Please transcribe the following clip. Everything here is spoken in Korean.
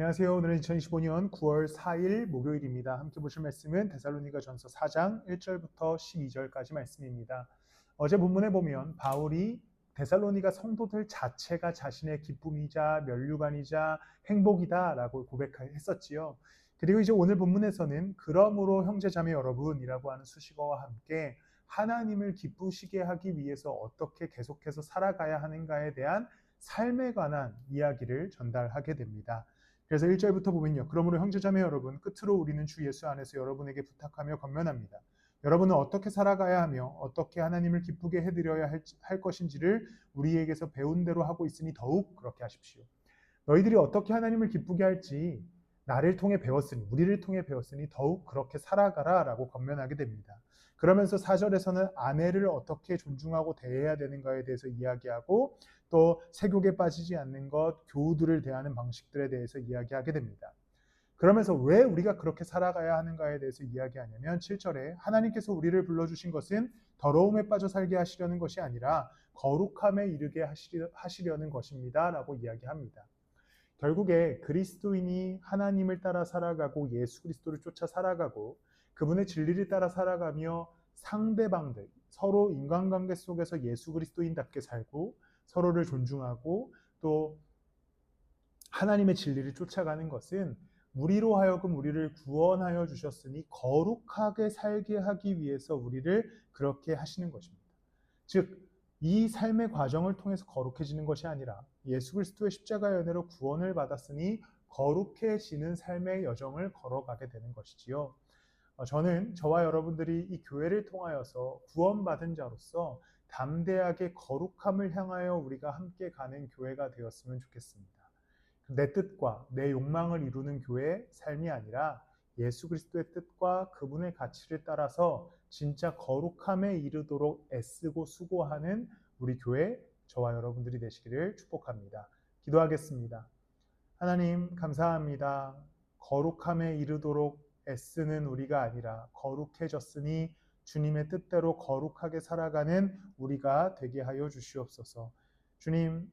안녕하세요. 오늘은 2025년 9월 4일 목요일입니다. 함께 보실 말씀은 데살로니가 전서 4장 1절부터 12절까지 말씀입니다. 어제 본문에 보면 바울이 데살로니가 성도들 자체가 자신의 기쁨이자 면류관이자 행복이다라고 고백했었지요. 그리고 이제 오늘 본문에서는 그러므로 형제 자매 여러분이라고 하는 수식어와 함께 하나님을 기쁘시게 하기 위해서 어떻게 계속해서 살아가야 하는가에 대한 삶에 관한 이야기를 전달하게 됩니다. 그래서 1절부터 보면요. 그러므로 형제자매 여러분, 끝으로 우리는 주 예수 안에서 여러분에게 부탁하며 건면합니다. 여러분은 어떻게 살아가야 하며 어떻게 하나님을 기쁘게 해드려야 할, 할 것인지를 우리에게서 배운 대로 하고 있으니 더욱 그렇게 하십시오. 너희들이 어떻게 하나님을 기쁘게 할지 나를 통해 배웠으니 우리를 통해 배웠으니 더욱 그렇게 살아가라라고 건면하게 됩니다. 그러면서 4절에서는 아내를 어떻게 존중하고 대해야 되는가에 대해서 이야기하고 또 세욕에 빠지지 않는 것, 교우들을 대하는 방식들에 대해서 이야기하게 됩니다. 그러면서 왜 우리가 그렇게 살아가야 하는가에 대해서 이야기하냐면 7절에 하나님께서 우리를 불러주신 것은 더러움에 빠져 살게 하시려는 것이 아니라 거룩함에 이르게 하시려는 것입니다. 라고 이야기합니다. 결국에 그리스도인이 하나님을 따라 살아가고 예수 그리스도를 쫓아 살아가고 그분의 진리를 따라 살아가며 상대방들, 서로 인간관계 속에서 예수 그리스도인답게 살고 서로를 존중하고 또 하나님의 진리를 쫓아가는 것은 우리로 하여금 우리를 구원하여 주셨으니 거룩하게 살게 하기 위해서 우리를 그렇게 하시는 것입니다. 즉, 이 삶의 과정을 통해서 거룩해지는 것이 아니라 예수 그리스도의 십자가 연회로 구원을 받았으니 거룩해지는 삶의 여정을 걸어가게 되는 것이지요. 어, 저는 저와 여러분들이 이 교회를 통하여서 구원받은 자로서 담대하게 거룩함을 향하여 우리가 함께 가는 교회가 되었으면 좋겠습니다. 내 뜻과 내 욕망을 이루는 교회의 삶이 아니라 예수 그리스도의 뜻과 그분의 가치를 따라서 진짜 거룩함에 이르도록 애쓰고 수고하는 우리 교회 저와 여러분들이 되시기를 축복합니다. 기도하겠습니다. 하나님 감사합니다. 거룩함에 이르도록 애쓰는 우리가 아니라 거룩해졌으니 주님의 뜻대로 거룩하게 살아가는 우리가 되게 하여 주시옵소서. 주님,